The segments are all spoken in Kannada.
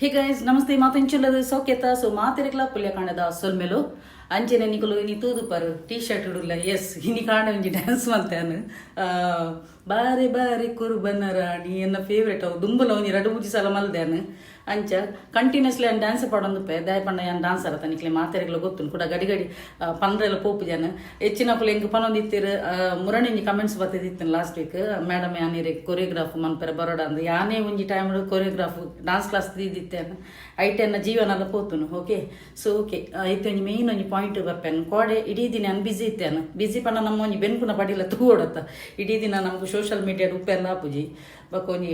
ಹೇ ಗಾಯ್ಸ್ ನಮಸ್ತೆ ಮಾತೆಂಚುಲ್ಲದು ಸೌಖ್ಯತ. ಸೊ ಮಾತಿರಕ್ಲ ಪುಲ್ಯ ಕಾಣದ ಸೊಲ್ಮೆಲು ಅಂಚೆನೆ ನಿಕಲು, ಇನಿ ತೂದು ಪರು ಟೀ ಶರ್ಟ್ ಉಡುಲ್ಲ ಎಸ್ ಇನಿ ಕಾಣ ಒಂಜಿ ಡ್ಯಾನ್ಸ್ ಮಂತಾನು ಬಾರಿ ಬಾರಿ ಕುರುಬನ ರಾಣಿ ಎನ್ನ ಫೇವ್ರೇಟ್ ಅವು. ದುಂಬುಲ ಒಂಜಿ ಎರಡು ಮೂಜಿ ಸಲ ಮಲ್ದ್ಯಾನು ಅಂಚ ಕಂಟಿನ್ಯೂಸ್ಲಿ ಅನ್ ಡ್ಯಾನ್ಸ್ ಪಾಡೊಂದು ಪೇ ದಾಯ ಪಂಡ ಯಾನ್ ಡ್ಯಾನ್ಸ್ ಅರತ ನಿಕ್ಲೆ ಮಾತೆರೆಗ್ಲ ಗೊತ್ತು ಕೂಡ ಗಡಿ ಗಡಿ ಪಂದ್ರೆಲ್ಲ ಪೋಪು ಜನ. ಹೆಚ್ಚಿನ ಪುಲ ಎಂಕ್ ಪನೊಂದಿತ್ತಿರು ಮುರಣಿ ಕಮೆಂಟ್ಸ್ ಬತ್ತಿತ್ತು ಲಾಸ್ಟ್ ವೀಕ್ ಮೇಡಮ್ ಯಾನಿರೆ ಕೊರಿಯೋಗ್ರಾಫ್ ಮನ್ಪೆರ ಬರೋಡ ಅಂದ್. ಯಾನೇ ಒಂಜಿ ಟೈಮ್ ಕೊರಿಯೋಗ್ರಾಫ್ ಡಾನ್ಸ್ ಕ್ಲಾಸ್ ಐಟೆನ್ನ ಜೀವನ ಎಲ್ಲ ಪೋತುನು ಓಕೆ ಸೊ ಓಕೆ ಐತೆ ಒಂಜಿ ಮೇಯ್ನ್ ಒಂಜಿ ಪಾಯಿಂಟ್ ಬರ್ಪೇನು ಕೋಡೆ, ಇಡೀ ದಿನ ನಾನು ಬಿಸಿ ಇತ್ತೇನು ಪಂಡ ನಮ್ಮ ಒಂಜಿ ಬೆನ್ಕುನ ಪಡಿಲ ತೂಡತ್ತ ಇಡೀ ದಿನ ನಮ್ಗೆ ಸೋಷಲ್ ಮೀಡಿಯಾಡ್ ಉಪ್ಪೆಲ್ಲ ಆಪುಜಿ. ಬಕ್ಕ ಒಂಜಿ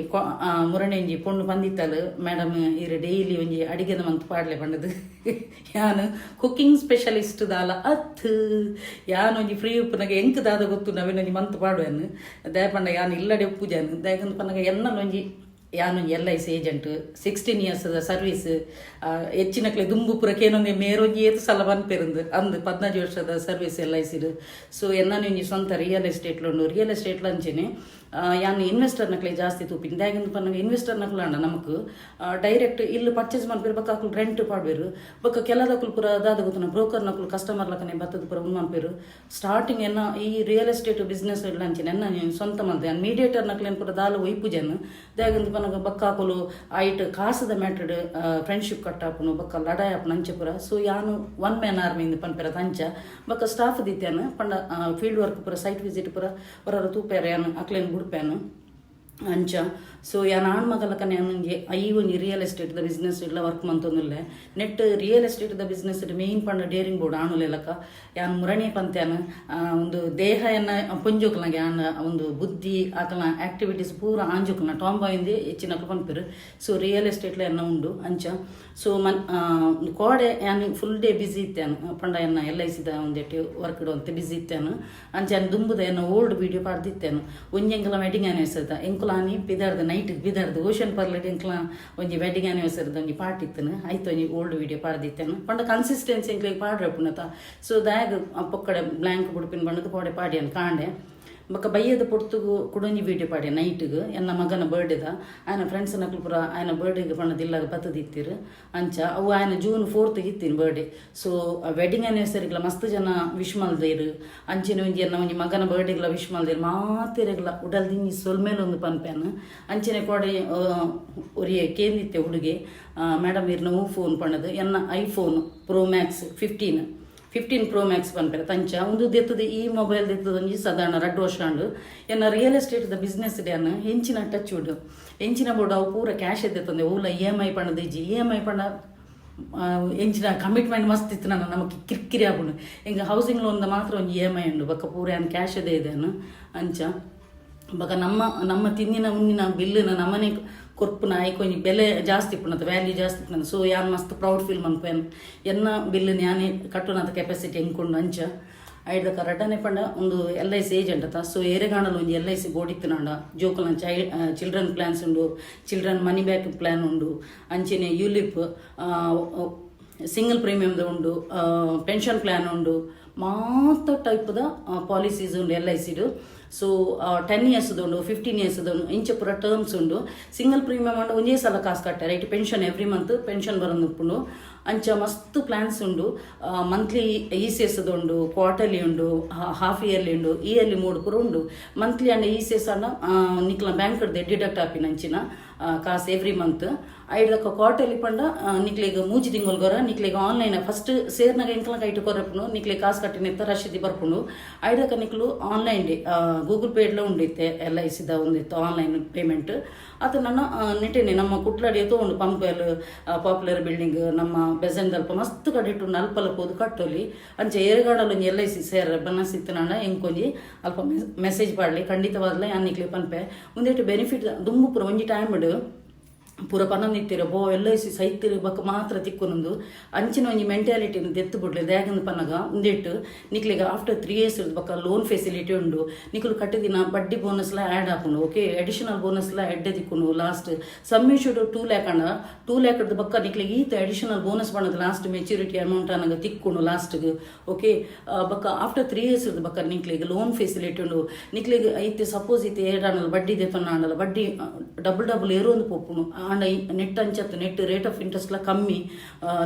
ಮುರಣೆ ಒಂಜಿ ಪೊಣ್ಣು ಬಂದಿತ್ತಲ್ಲ ಮೇಡಮ್ ಇರು ಡೈಲಿ ಒಂಜಿ ಅಡಿಗೆದ ಮಂತ್ ಪಾಡ್ಲೆ ಪಂಡದು. ಯಾನು ಕುಕಿಂಗ್ ಸ್ಪೆಷಲಿಸ್ಟ್ ದಾಲ ಅತ್. ಯಾನು ಒಂಜಿ ಫ್ರೀ ಉಪ್ಪುನಗ ಎಂಕ್ ದಾದ ಗೊತ್ತು ನಾವೇನೊಂಜಿ ಮಂತ್ ಪಾಡುವೆನು. ದಯ ಪಂಡ ಯಾನು ಇಲ್ಲಡೆ ಉಪ್ಪುಜಾನು. ದಯಕಂದು ಪನ್ನಗ ಎನ್ನ ಒಂಜಿ ಯಾನು L I C agent sixteen years service ಹೆಚ್ಚಿನಕ್ಲೆ ದುಂಬು ಪುರಕ್ಕೆ ಏನೊಂದು ಮೇರೊಂಜಿ ಏತು ಸಲ ಬಂದಿರಂದು ಅಂದು ಪದ್ನಾಜು ವರ್ಷದ ಸರ್ವಿಸ್ ಎಲ್ ಐ ಸಿಡು ಸೊ ಎನ್ನನು ಒಂಜಿ ಸ್ವಂತ ರಿಯಲ್ ಎಸ್ಟೇಟ್ಲು ಉಂಡು ರಿಯಲ್ ಎಸ್ಟೇಟ್ ಅಂಚೆನೆ ಯಾನು ಇನ್ವೆಸ್ಟರ್ ನಕ್ಲೆ ಜಾಸ್ತಿ ತೂಪಿನ ದಾಗಿಂದ ನಮಗೆ ಇನ್ವೆಸ್ಟರ್ ನಕ್ಲ ಅಂಡ ನಮಕ್ ಡೈರೆಕ್ಟ್ ಇಲ್ಲಿ ಪರ್ಚೇಸ್ ಮಾಡ್ಬೇರು ಬಕ್ಕ ರೆಂಟ್ ಪಾಡ್ಬೇರು ಬಕ್ಕ ಕೆಲದಕ್ಕಲು ಪುರ ಅದಾದ ಗೊತ್ತಿನ ಬ್ರೋಕರ್ ನಕಲು ಕಸ್ಟಮರ್ ಲಕನೆ ಬತ್ತದ ಪುರ ಮಾಡ್ಬೇರು. ಸ್ಟಾರ್ಟಿಂಗ್ ಎನ್ನ ಈ ರಿಯಲ್ ಎಸ್ಟೇಟ್ ಬಿಸ್ನೆಸ್ ಇಡ್ಲಂಚಿನ ಎನ್ನ ನೀನು ಸ್ವಂತ ಮಂತೆ ಮೀಡಿಯೇಟರ್ ನಕ್ಲೇನು ಪುರ ದಾಲ ಒಯ್ಪು ಜನ ದಾಗಿಂದ ಪನ್ನಗ ಬಕ್ಕ ಹಾಕಲು ಐಟ್ ಕಾಸದ ಮ್ಯಾಟರ್ಡ್ ಫ್ರೆಂಡ್ಶಿಪ್ ಕಟ್ ಕಟ್ಟಾಪುನು ಬಕ್ಕ ಲಡಾಯ್ ಅಂಚೆ ಪುರ. ಸೊ ಯಾನು ಒನ್ ಮ್ಯಾನ್ ಆರ್ಮಿಯಿಂದ ಪನ್ಪೆರ ತಂಚ, ಬಕ್ಕ ಸ್ಟಾಫ್ ದಿತ್ಯಾನ, ಪಂಡ ಫೀಲ್ಡ್ ವರ್ಕ್ ಪುರ ಸೈಟ್ ವಿಸಿಟ್ ಪುರ ಹೊರ ತೂಪೇರ ಯಾನು ಅಕ್ಲೇನು ಬುಡ್ಪೇನು ಅಂಚ. ಸೊ ಯಾನ್ ಆಣ್ ಮಗಲಕನೆ ನನಗೆ ಐ ಒಂಜಿ ರಿಯಲ್ ಎಸ್ಟೇಟ್ ದ ಬಿಸ್ನೆಸ್ ಇಲ್ಲ ವರ್ಕ್ ಮಂತೊಂದುಲ್ಲೆ. ನೆಟ್ ರಿಯಲ್ ಎಸ್ಟೇಟ್ ದ ಬಿಸ್ನೆಸ್ ಮೇನ್ ಪಂಡ ಡೇರಿಂಗ್ ಬೋರ್ಡ್ ಆಣುಲೆಲಕ ಯಾನ್ ಮುರಣಿ ಪಂತ್ಯಾನ ಒಂದು ದೇಹ ಎನ್ನ ಪುಂಜೋಕಲ್ನಾಗೆ ಯಾನ್ ಒಂದು ಬುದ್ಧಿ ಆಕಲ ಆಕ್ಟಿವಿಟೀಸ್ ಪೂರ ಆಂಜೋಕಲ್ನ ಟಾಂಬಾಯಿಂದೆ ಹೆಚ್ಚಿನ ಪಂಪಿರು. ಸೊ ರಿಯಲ್ ಎಸ್ಟೇಟ್ಲ ಎನ್ನ ಉಂಡು ಅಂಚ. ಸೊ ಮನ್ ಕೋಡೆ ಯಾನ್ ಫುಲ್ ಡೇ ಬಿಸಿ ಇತ್ತೇನು ಪಂಡ ಎನ್ನ ಎಲ್ ಐ ಸಿದ ಒಂದೇಟು ವರ್ಕ್ ಇಡುವಂತೆ ಬಿಸಿ ಇತ್ತೇನು ಅಂಚ ದುಂಬುದ ಎನ್ನ ಓಲ್ಡ್ ವಿಡಿಯೋ ಪಾಡ್ದಿತ್ತೇನು ಅನ್ನ ವೆಡ್ಡಿಂಗ್ ಆನಿವರ್ಸರಿದ ಎಂಕುಲಾನಿ ಬಿದರ್ದ ನೈಟ್ ಬಿದಾರ್ದ ಓಷನ್ ಎಂಕ್ಲ ಒಂಜಿ ವೆಡ್ಡಿಂಗ್ ಆನಿವರ್ಸರಿದ ಒಂಜಿ ಪಾಟ್ ಇತ್ತನು. ಆಯ್ತು ಒಂಜಿ ಓಲ್ಡ್ ವಿಡಿಯೋ ಪಾಡ್ದಿತ್ತೇನು. ಪಂಡ ಕನ್ಸಿಸ್ಟೆನ್ಸಿ ಎಂಕ್ಲಿಗೆ ಪಾಡ್ರೆ ಸೊ ದಾಯಗ್ ಪೊಕ್ಕಡೆ ಬ್ಲ್ಯಾಂಕ್ ಬುಡ್ಪಿನ ಬಣ್ಣದ ಪೋಡೆ ಪಾಡಿ ಅನ್ ಕಾಂಡೆ. ಬೊಕ್ಕ ಬಯ್ಯದ ಪೊರ್ತುಗು ಕುಡೊಂಜಿ ವೀಡಿಯೋ ಪಾಡಿ ನೈಟ್ಗೆ ಎನ್ನ ಮಗನ ಬರ್ಡೇದ ಆಯನ ಫ್ರೆಂಡ್ಸ್ ನಕ್ಲು ಪುರ ಆಯನ ಬರ್ಡೇಗೆ ಪಣ್ಣದಿಲ್ಲಾಗ ಬತ್ತದಿತ್ತಿರು ಅಂಚ ಅವು ಆಯನ ಜೂನ್ ಫೋರ್ತ್ ಇತ್ತೀನಿ ಬರ್ಡೇ ಸೊ ವೆಡ್ಡಿಂಗ್ ಆನಿವರ್ಸರಿಗ್ಲ ಮಸ್ತ್ ಜನ ವಿಶ್ ಮಲ್ದೇರು ಅಂಚಿನ ಒಂಜಿ ಎನ್ನ ಒಂಜಿ ಮಗನ ಬರ್ಡೇಗ್ಲ ವಿಶ್ ಮಲ್ದೇರು ಮಾತೆರೆಗ್ಲ ಉಡಲ್ ದಿಂಜಿ ಸೊಲ್ಮೇಲೆ ಒಂದು ಪನ್ಪೇನು ಅಂಚಿನ ಕೊಡೆ ಒರಿಯೆ ಕೇಂದಿತ್ತೆ ಹುಡುಗೆ ಮೇಡಮ್ ಇರ್ ನೋವು ಫೋನ್ ಪಣ್ಣದು. ಎನ್ನ iPhone pro max fifteen fifteen pro max ಪನ್ಪೆರ ತಂಚ ಒಂದು ದೆತ್ತದ ಈ ಮೊಬೈಲ್ ದೆತ್ತದ ಒಂಜಿ ಸಾಧಾರಣ ರಡ್ಡು ವರ್ಷ ಉಂಡು ಎನ್ನ ರಿಯಲ್ ಎಸ್ಟೇಟ್ ದ ಬಿಸ್ನೆಸ್ ಡ್ಯಾನ್ ಹೆಂಚಿನ ಟಚ್ ಉಂಡು ಹೆಂಚಿನ ಬೋರ್ಡ್ ಅವು ಪೂರ ಕ್ಯಾಶ್ ಎದ್ದೆತ್ತಂದೆ ಓಲ ಇ ಎಂ ಐ ಪಣದ ಇಜ್ಜಿ ಇ ಎಂ ಐ ಪಣ ಎಂಚಿನ ಕಮಿಟ್ಮೆಂಟ್ ಮಸ್ತ್ ಇತ್ತು ನಾನು ನಮಗೆ ಕಿರಿಕಿರಿ ಆಪುಂಡು ಹಿಂಗೆ ಹೌಸಿಂಗ್ ದ ಮಾತ್ರ ಒಂದು ಇ ಎಂ ಐ ಉಂಡು. ಬಕ್ಕ ಪೂರ ಏನು ಕ್ಯಾಶ್ ಇದೆ ಅನ್ನ. ಅಂಚ ಬಕ ನಮ್ಮ ನಮ್ಮ ತಿಂದಿನ, ಮುಂದಿನ ಬಿಲ್ಲಿನ, ನಮ್ಮನೆ ಕೊರ್ಪುನ ಐಕೊಂಜಿ ಬೆಲೆ ಜಾಸ್ತಿ ಪುನತ ವ್ಯಾಲ್ಯೂ ಜಾಸ್ತಿ ಪುನತ ಸೊ ಯಾನ್ ಮಸ್ತ್ ಪ್ರೌಡ್ ಫೀಲ್ ಮನ್ಪೇನ್ ಎನ್ನ ಬಿಲ್ ಯಾನೇ ಕಟ್ಟುನಂತ ಕೆಪಾಸಿಟಿ ಹೆಂಕೊಂಡು ಅಂಚ. ಐಡ್ದ ರಡ್ಡನೆ ಪಂಡ ಒಂದು ಎಲ್ ಐ ಸಿ ಏಜೆಂಟ್ ಅತ್ತ. ಸೊ ಏರೆಗಾಣಲು ಒಂದು ಎಲ್ ಐ ಸಿ ಬೋರ್ಡ್ ಜೋಕುಲ ಚೈ ಚಿಲ್ಡ್ರನ್ ಪ್ಲಾನ್ಸ್ ಉಂಡು ಚಿಲ್ಡ್ರನ್ ಮನಿ ಬ್ಯಾಕ್ ಪ್ಲಾನ್ ಉಂಡು, ಅಂಚೆನೆ ಯುಲಿಪ್ ಸಿಂಗಲ್ ಪ್ರೀಮಿಯಮ್ದ ಉಂಡು ಪೆನ್ಷನ್ ಪ್ಲಾನ್ ಉಂಡು ಮಾತ ಟೈಪ್ದ ಪಾಲಿಸೀಸ್ ಉಂಡು ಎಲ್ ಐ ಸಿಡು ಸೊ ಟೆನ್ ಇಯರ್ಸ್ದು ಉಂಡು ಫಿಫ್ಟೀನ್ ಇಯರ್ಸ್ದು ಉಂಡು ಇಂಚ ಪೂರ ಟರ್ಮ್ಸ್ ಉಂಡು ಸಿಂಗಲ್ ಪ್ರೀಮಿಯಮ್ ಅಂಡ್ ಒಂದೇ ಸಲ ಕಾಸು ಕಟ್ಟಾರೆ right pension every month pension ಬರೋದು ಉಪ್ಪುಂಡು ಅಂಚ ಮಸ್ತ್ ಪ್ಲಾನ್ಸ್ ಉಂಡು ಮಂತ್ಲಿ ಇ ಸಿ ಎಸ್ ಉಂಡು ಕ್ವಾರ್ಟರ್ಲಿ ಉಂಡು ಹಾಫ್ ಇಯರ್ಲಿ ಉಂಡು ಇಯರ್ಲಿ ಮೂಡು ಪೂರ ಉಂಡು monthly and E C S ನಿಕ್ಲ ಕಾಸು ಎವ್ರಿ ಮಂತ್ ಐಡ್ದಕ್ಕ ಕ್ವಾರ್ಟರ್ಲಿ ಪಂಡ ನಿಕ್ಲೆಗ್ ಮೂಜಿ ತಿಂಗೊಲ್ಗೊರ ನಿಕ್ಲೆಗ್ ಆನ್ಲೈನ್ ಫಸ್ಟ್ ಸೇರ್ನಾಗ ಎಂಕ್ಲ ಕೈಟ್ ಕೊರಪುನು ನಿಕ್ಲಿಗೆ ಕಾಸು ಕಟ್ಟಿನಿತ್ತ ರಶೀದಿ ಬರ್ಪುಂಡು. ಐದಕ್ಕ ನಿಕ್ಲು ಆನ್ಲೈನ್ ಡೇ ಗೂಗಲ್ ಪೇಡ್ಲ ಉಂಡಿತ್ತೆ ಎಲ್ ಐ ಸಿದ ಒಂದಿತ್ತು ಆನ್ಲೈನ್ ಪೇಮೆಂಟ್ ಅದು ನನ್ನ ನೆಟ್ಟೇನೆ ನಮ್ಮ ಕುಟ್ಲಡಿ ತೊಗೊಂಡು ಪಂಪೆಲ್ ಪಾಪ್ಯುಲರ್ ಬಿಲ್ಡಿಂಗ್ ನಮ್ಮ ಬೆಸೆಂದಲ್ಪ ಮಸ್ತ್ ಕಡಿಟ್ಟು ಅಲ್ಪ ಹೋದು ಕಟ್ಟೋಲಿ. ಅಂಚೆ ಏರ್ಗಾಡಲ್ಲಿ ಎಲ್ ಐ ಸಿ ಸೇರ್ ಬನ್ನಸಿತ್ತು ನನ್ನ ಎಂಕೊಂಜಿ ಅಲ್ಪ ಮೆಸೇಜ್ ಪಾಡ್ಲಿ ಖಂಡಿತವಾದ್ಲೆ ಅನ್ನಿಕ್ಲಿ ಪನ್ಪೆ ಒಂದೇಟು ಬೆನಿಫಿಟ್ ತುಂಬ ಪುರ ಒಂಜಿ ಟೈಮ್ oluyor. ಪೂರ ಪನ್ನೊಂದಿತ್ತಿರ ಬೋ ಎಲ್ಲ ಸೈತಿರ ಸಿ ಸೈತಿರು ಬಕ್ಕ ಮಾತ್ರ ತಿಕ್ಕೊಂದು ಅಂಚಿನ ಒಂಜಿ ಮೆಂಟ್ಯಾಲಿಟಿನ ದೆತ್ತು ಬಿಡ್ಲಿ ದ್ಯಾಗಂದು ಪನ್ನಗ, ಉಂದೆಟ್ಟು. ನಿಕ್ಲಿಗ ಆಫ್ಟರ್ ತ್ರೀ ಇಯರ್ಸ್ ಬಕ್ಕ ಲೋನ್ ಫೆಸಿಲಿಟಿ ಉಂಡು. ನಿಕ್ಲು ಕಟ್ಟಿದಿನ ಬಡ್ಡಿ ಬೋನಸ್ ಬೋನಸ್ಲ ಆ್ಯಡ್ ಹಾಕೊಂಡು ಓಕೆ ಅಡಿಷನಲ್ ಬೋನಸ್ಲ ಎಡ್ಡೆ ತಿಕ್ಕೊಂಡು ಲಾಸ್ಟ್ ಸಮ್ಮಿಶೂಡ್ ಟೂ ಲ್ಯಾಕ್ ಅಣ್ಣ. ಟೂ ಲ್ಯಾಕ್ ಬಕ್ಕ ನಿಕ್ಲಿಗೆ ಈತ ಅಡಿಷನಲ್ ಬೋನಸ್ ಬಣ್ಣದ ಲಾಸ್ಟ್ ಮೆಚುರಿಟಿ ಅಮೌಂಟ್ ಅನ್ನಗ ತಿಕ್ಕೊಂಡು ಲಾಸ್ಟ್ಗೆ ಓಕೆ ಬಕ್ಕ ಆಫ್ಟರ್ ತ್ರೀ ಇಯರ್ಸ್ ಬಕ್ಕ ನಿಕ್ಲಿಗೆ ಲೋನ್ ಫೆಸಿಲಿಟಿ ಉಂಡು. ನಿಕ್ಲಿಗೆ ಐತೆ ಸಪೋಸ್ ಐತೆ ಏಡಾನಲ್ಲ ಬಡ್ಡಿ ದೆತ್ತೊಂಡ ಬಡ್ಡಿ ಡಬಲ್ ಡಬಲ್ ಏರೋ ಒಂದು ಪೊಪ್ಪುನು ಆಂಡ ನೆಟ್ ಅಂಚತ್ತು, ನೆಟ್ ರೇಟ್ ಆಫ್ ಇಂಟ್ರೆಸ್ಟ್ಲ ಕಮ್ಮಿ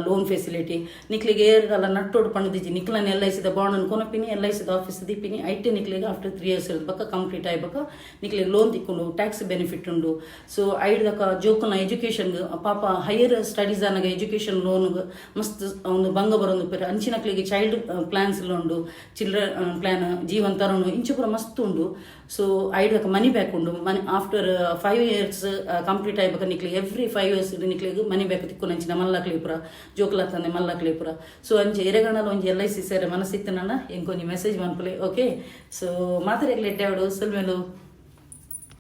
ಲೋನ್ ಫೆಸಿಲಿಟಿ ನಿಕ್ಲಿಗೆ ಏರ್ಗಲ್ಲ ನಟ್ಟೋಡು ಪಣದಿಜ್ಜಿ ನಿಕ್ಲನ ಎಲ್ ಐ ಸಿದ ಬಾಂಡ್ ಕೊನಪಿನಿ ಎಲ್ ಐ ಸಿದ ಆಫೀಸ್ ದಿಪ್ಪಿನಿ ಐಟಿ ನಿಕ್ಲಿಗೆ ಆಫ್ಟರ್ ತ್ರೀ ಇಯರ್ಸ್ ಇರೋದು ಬಕ್ಕ ಕಂಪ್ಲೀಟ್ ಆಯ್ಬಕ. ನಿಕ್ಲಿಗೆ ಲೋನ್ ತಿಕ್ಕೊಂಡು ಟ್ಯಾಕ್ಸ್ ಬೆನಿಫಿಟ್ ಉಂಡು. ಸೊ ಐಡ್ದಕ್ಕ ಜೋಕುನ ಎಜುಕೇಷನ್ ಪಾಪ ಹೈಯರ್ ಸ್ಟಡೀಸ್ ಅನ್ನ ಎಜುಕೇಷನ್ ಲೋನ್ ಮಸ್ತ್ ಒಂದು ಬಂಗ ಬರೋದು ಅಂಚಿನ ಅಂಚಿನಕ್ಲಿಗೆ ಚೈಲ್ಡ್ ಪ್ಲಾನ್ಸ್ ಉಂಡು. ಚಿಲ್ಡ್ರ ಪ್ಲಾನ್ ಜೀವನ್ ತರೋಣ ಇಂಚು ಪೂರ ಮಸ್ತ್ ಉಂಡು. ಸೊ ಐಡ್ದಕ್ಕ ಮನಿ ಬ್ಯಾಕ್ ಉಂಡು. Money after five years complete ಆಯ್ಬೇಕು ನಿಕ್ಲಿಗೆ. ಎವ್ರಿ ಫೈವ್ ಇಯರ್ಸ್ ನಿಕ್ಲಿಗೆ ಮನಿ ಬೇಕು ತಿಕ್ಕು ನಂಚಿನ ಮಲ್ಲಕ್ಲಿ ಪುರ ಜೋಕುಲ ತಂದೆ ಮಲ್ಲಕ್ಲಿ ಪುರ ಸೊ ಅಂಚೆ ಎರೆಗಣಲ ಒಂಜಿ ಎಲ್ ಐ ಸಿ ಸೇರೆ ಮನಸ್ಸಿತ್ತು ನನ್ನ ಎಂಕೊಂಜಿ ಮೆಸೇಜ್ ಮನ್ಪುಲೆ ಓಕೆ ಸೊ ಮಾತಾಡಲಿ ಎಡ್ಡೆ ಅವಡು ಸಲ್ಮೇಲು.